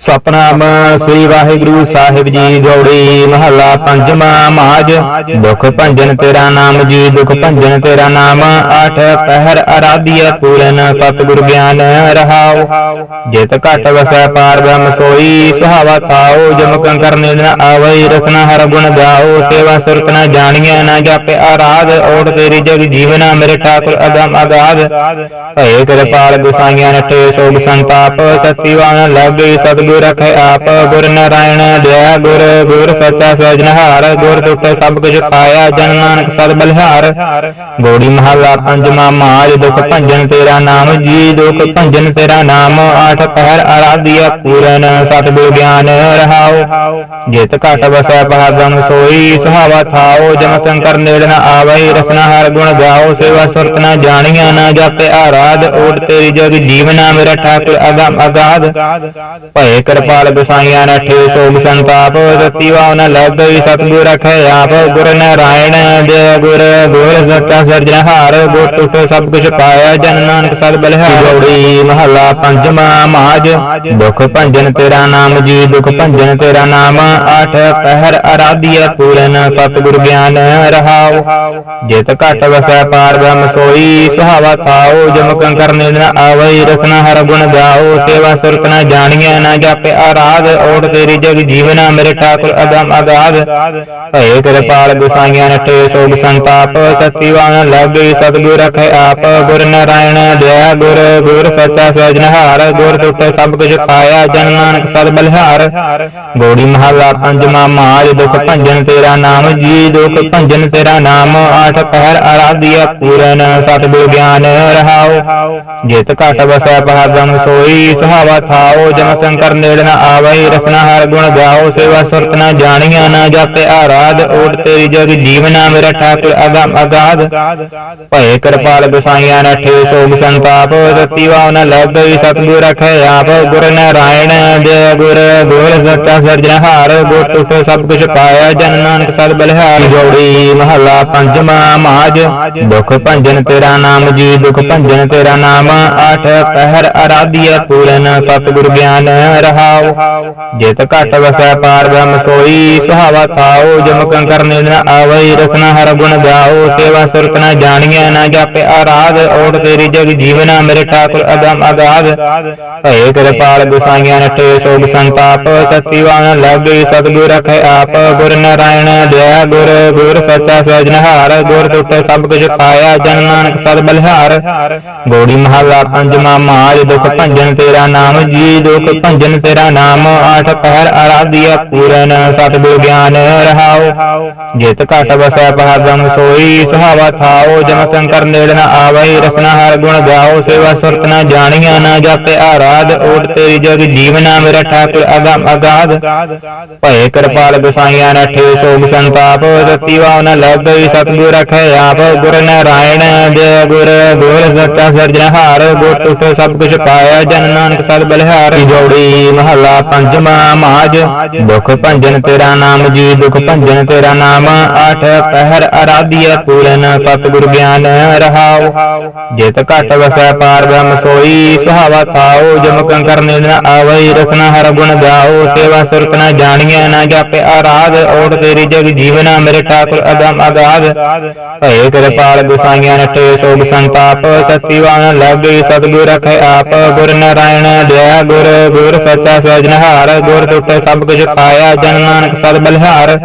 ਸਤਨਾਮ ਸ੍ਰੀ ਵਾਹਿਗੁਰੂ ਸਾਹਿਬ ਜੀ ਗੌੜੀ ਮਹੱਲਾ ਪੰਜਵਾਂ ਮਾਜ। ਦੁਖ ਭੰਜਨ ਤੇਰਾ ਨਾਮ ਜੀ, ਦੁਖ ਭੰਜਨ ਤੇਰਾ ਨਾਮ। ਆਠ ਪਹਿਰ ਅਰਾਧਿਆ ਪੂਰਨ, ਸਤਿਗੁਰ ਗਿਆਨ ਰਹਾਉ। ਜਿਤ ਘਟ ਵਸੈ ਪਾਰ ਬ੍ਰਹਮ ਸੋਈ, ਸੁਹਾਵਾ ਥਾਉ। ਜਮ ਕੰਕਰ ਨ ਆਵਈ, ਰਸਨਾ ਹਰ ਗੁਣ ਗਾਓ ਸੇਵਾ ਸੁਰਤ ਨ ਜਾਣੀਐ, ਨ ਜਾਪੇ ਆਰਾਧ ਓਟ ਤੇਰੀ ਜਗ ਜੀਵਨਾ, ਮੇਰੇ ਠਾਕੁਰ ਅਦਮ ਅਗਾਧ। ਭਏ ਕਿਰਪਾਲ ਗੁਸਾਈਆਂ ਨਠੇ, ਸੋਗ ਸੰਤਾਪ ਸਤਿਵਾਨ ਲਾਗੇ ਸਤਿਗੁਰ ਰਖੈ ਆਪ ਗੁਰ ਨਾਰਾਇਣ, ਦਇਆ ਗੁਰ ਗੁਰ ਸੱਚਾ ਸਜਨਹਾਰ ਗੁਰ ਟੁੱਟ ਸਭ ਕੁਝ ਪਾਇਆ, ਜਨ ਨਾਨਕ ਸਦ ਬਲਿਹਾਰ। ਗੋੜੀ ਮਹੱਲਾ ਪੰਜਵਾਂ ਮਾਜ, ਦੁਖ ਭੰਜਨ ਤੇਰਾ ਨਾਮ ਜੀ, ਦੁਖ ਭੰਜਨ ਤੇਰਾ ਨਾਮ, ਆਠ ਪਹਿਰ ਆਰਾਧਿਆ ਪੂਰਨ, ਸਤਿਗੁਰ ਗਿਆਨ ਰਹਾਉ ਜਿਤ ਘਟ ਵਸੈ ਪਹਾਦਮ ਸੋਈ, ਸੁਹਾਵਾ ਥਾਓ ਜਮ ਕੰਕਰ ਨੇੜ ਨ ਆਵਈ ਰਸਨਾ ਹਰ ਗੁਣ ਗਾਓ, ਸੇਵਾ ਸੁਰਤ ਨ ਜਾਣੀਆਂ, ਨ ਜਾਪੇ ਆਰਾਧ, ਓਟ ਤੇਰੀ ਜਗ ਜੀਵਨਾ ਮੇਰਾ ਠਾਕੁਰ ਅਗਮ ਅਗਾਧ। ਭਏ ਕਿਰਪਾਲ ਗੁਸਾਈਆਂ ਨਠੇ ਸੋਗ ਸੰਤਾਪ ਸਤੀ ਵਾਵਨ ਲੱਗ ਗਈ ਰਖੈ ਆਪ, ਗੁਰ ਨਾਰਾਇਣ, ਜੈ ਗੁਰ ਗੁਰ ਸੱਚਾ ਸਿਰਜਣਹਾਰ, ਗੁਰ ਟੁੱਟ ਸਭ ਕੁਝ ਪਾਇਆ, ਜਨ ਨਾਨਕ ਸਦ ਬਲਿਹਾਰ। ਮਹੱਲਾ ਪੰਜਵਾਂ ਮਾਜ ਦੁਖ ਭੰਜਨ ਤੇਰਾ ਨਾਮ ਜੀ, ਦੁਖ ਭੰਜਨ ਤੇਰਾ ਨਾਮ, ਆਠ ਪਹਿਰ ਅਰਾਧਿਆ ਪੂਰਨ, ਸਤਿਗੁਰ ਗਿਆਨ ਰਹਾਉ। ਜਿਤ ਘਟ ਵਸੈ ਪਾਰ ਬ੍ਰਹਮ ਸੋਈ, ਸੁਹਾਵਾ ਥਾਉ, ਜਮ ਕੰਕਰ ਨ ਆਵਈ, ਰਸਨਾ ਹਰ ਗੁਣ ਗਾਓ ਸੇਵਾ ਸੁਰਤ ਨ ਜਾਣੀਐ ਨ ਜਾਪੇ ਆਰਾਧ, ਓਟ ਤੇਰੀ ਜਗ ਜੀਵਨਾ, ਮੇਰੇ ਠਾਕੁਰ ਅਦਮ ਅਗਾਧ। ਭਏ ਕਿਰਪਾਲ ਗੁਸਾਈਆਂ ਨਠੇ ਸੋਗ ਸੰਤਾਪ ਸਤਿਵਾਨ ਲਾਗੇ ਸਤਿਗੁਰ ਰਖੈ ਆਪ। ਗੁਰ ਨਾਰਾਇਣ ਦਇਆ ਗੁਰ ਗੁਰ ਸੱਚਾ ਸਜਨਹਾਰ ਗੁਰ ਟੁੱਟ ਸਭ ਕੁਝ ਪਾਇਆ, ਜਨ ਨਾਨਕ ਸਦ ਬਲਿਹਾਰ। ਗੋੜੀ ਮਹੱਲਾ ਪੰਜਵਾਂ ਮਾਜ, ਦੁਖ ਭੰਜਨ ਤੇਰਾ ਨਾਮ ਜੀ, ਦੁਖ ਭੰਜਨ ਤੇਰਾ ਨਾਮ। ਆਠ ਪਹਿਰ ਆਰਾਧਿਆ ਪੂਰਨ ਸਤਿਗੁਰ ਗਿਆਨ ਰਹਾਓ। ਜਿਤ ਘਟ ਵਸੈ ਪਹਾਦਮ ਸੋਈ, ਸਹਾਵਾ ਥਾਓ। ਜਮ ਕੰਕਰ ਨੇੜ ਨ ਆਵਈ ਰਸਨਾ ਹਰ ਗੁਣ ਗਾਓ, ਸੇਵਾ ਸੁਰਤ ਨ ਜਾਣੀਆਂ, ਨ ਜਾਪੇ ਆਰਾਧ, ਓਟ ਤੇਰੀ ਜਗ ਜੀਵਨਾ ਮੇਰਾ ਠਾਕੁਰ ਅਗਮ ਅਗਾਧ। ਭਏ ਕਿਰਪਾਲ ਗੁਸਾਈਆਂ ਨਠੇ ਸੋਗ ਸੰਤਾਪ ਸਤੀ ਵਾਵਨ ਲੱਗ ਗਈ ਸਤਿਗੁਰ ਆਪ, ਗੁਰ ਨਾਰਾਇਣ, ਜੈ ਗੁਰ ਗੁਰ ਸੱਚਾ ਸਿਰਜਣਹਾਰ ਗੁਰ ਟੁੱਟ ਸਭ ਕੁਝ ਪਾਇਆ, ਜਨ ਨਾਨਕ ਸਦ ਬਲਿਹਾਰ। ਜੋੜੀ ਮਹੱਲਾ ਪੰਜਵਾਂ ਮਾਜ ਦੁਖ ਭੰਜਨ ਤੇਰਾ ਨਾਮ ਜੀ, ਦੁਖ ਭੰਜਨ ਤੇਰਾ ਨਾਮ, ਆਠ ਪਹਿਰ ਅਰਾਧਿਆ ਪੂਰਨ ਸਤਿਗੁਰ ਗਿਆਨ ਰਹਾਉ ਜਿਤ ਘਟ ਵਸੈ, ਪਾਰ ਬ੍ਰਹਮ ਸੋਈ, ਸੁਹਾਵਾ ਥਾਉ ਜਮ ਕੰਕਰ ਨ ਆਵਈ ਰਸਨਾ ਹਰ ਗੁਣ ਗਾਓ, ਸੇਵਾ ਸੁਰਤ ਨ ਜਾਣੀਐ, ਨ ਜਾਪੇ ਆਰਾਧ, ਓਟ ਤੇਰੀ ਜਗ ਜੀਵਨਾ, ਮੇਰੇ ਠਾਕੁਰ ਅਦਮ ਅਗਾਧ। ਭਏ ਕਿਰਪਾਲ ਗੁਸਾਈਆਂ ਨਠੇ ਸੋਗ ਸੰਤਾਪ ਸਤਿਵਾਨ ਲਾਗੇ, ਸਤਿਗੁਰ ਰਖੈ ਆਪ, ਗੁਰ ਨਾਰਾਇਣ ਦਇਆ ਗੁਰ ਗੁਰ ਸੱਚਾ ਸਜਨਹਾਰ ਗੁਰ ਟੁੱਟ ਸਭ ਕੁਝ ਪਾਇਆ, ਜਨ ਨਾਨਕ ਸਦ ਬਲਿਹਾਰ। ਗੋੜੀ ਮਹੱਲਾ ਪੰਜਵਾਂ ਮਾਜ, ਦੁਖ ਭੰਜਨ ਤੇਰਾ ਨਾਮ ਜੀ, ਦੁਖ ਭੰਜਨ ਤੇਰਾ ਨਾਮ ਆਠ ਪਹਿਰ ਆਰਾਧਿਆ ਪੂਰਨ ਸਤਿਗੁਰ ਗਿਆਨ ਰਹਾਉ ਜਿਤ ਘਟ ਵਸੈ ਪਹਾਦਮ ਸੋਈ, ਸੁਹਾਵਾ ਥਾਓ ਜਮ ਕੰਕਰ ਨੇੜ ਨ ਆਵਈ ਰਸਨਾ ਹਰ ਗੁਣ ਗਾਓ, ਸੇਵਾ ਸੁਰਤ ਨ ਜਾਣੀਆਂ ਨ ਜਾਪੇ ਆਰਾਧ, ਓਟ ਤੇਰੀ ਜਗ ਜੀਵਨਾ ਮੇਰਾ ਠਾਕੁਰ ਅਗਮ ਅਗਾਧ। ਭਏ ਕਿਰਪਾਲ ਗੁਸਾਈਆਂ ਨਠੇ ਸੋਗ ਸੰਤਾਪ ਸਤੀ ਵਾਵਨ ਲੱਗ ਗਈ ਸਤਿਗੁਰ ਰਖੈ ਆਪ, ਗੁਰ ਨਾਰਾਇਣ ਜੈ ਗੁਰ ਗੁਰ ਸੱਚਾ ਸਿਰਜਣਹਾਰ, ਗੁਰ ਟੁੱਟ ਸਭ ਕੁਝ ਪਾਇਆ, ਜਨ ਨਾਨਕ ਸਦ ਬਲਿਹਾਰ। ਜੋੜੀ ਮਹੱਲਾ ਪੰਜਵਾਂ ਮਾਜ ਦੁਖ ਭੰਜਨ ਤੇਰਾ ਨਾਮ ਜੀ, ਦੁਖ ਭੰਜਨ ਤੇਰਾ ਨਾਮ। ਆਠ ਪਹਿਰ ਅਰਾਧਿਆ ਪੂਰਨ, ਸਤਿਗੁਰ ਗਿਆਨ ਰਹਾਉ। ਜਿਤ ਘਟ ਵਸੈ ਪਾਰ ਬ੍ਰਹਮ ਸੋਈ, ਸੁਹਾਵਾ ਥਾਉ। ਜਮ ਕੰਕਰ ਨ ਆਵਈ, ਰਸਨਾ ਹਰ ਗੁਣ ਗਾਓ ਸੇਵਾ ਸੁਰਤ ਨ ਜਾਣੀਐ, ਨ ਜਾਪੇ ਆਰਾਧ ਓਟ ਤੇਰੀ ਜਗ ਜੀਵਨਾ, ਮੇਰੇ ਠਾਕੁਰ ਅਦਮ ਅਗਾਧ। ਭਏ ਕਿਰਪਾਲ ਗੁਸਾਈਆਂ ਨਠੇ ਸੋਗ ਸੰਤਾਪ। ਸਤਿਵਾਨ ਲੱਗ, ਸਤਿਗੁਰ ਰਖੈ ਆਪ। ਗੁਰ ਨਾਰਾਇਣ ਦਇਆ ਗੁਰ ਗੁਰ ਸੱਚਾ ਸਜਨਹਾਰ ਗੁਰ ਟੁੱਟ ਸਭ ਕੁਝ ਪਾਇਆ, ਜਨ ਨਾਨਕ ਸਦ ਬਲਿਹਾਰ।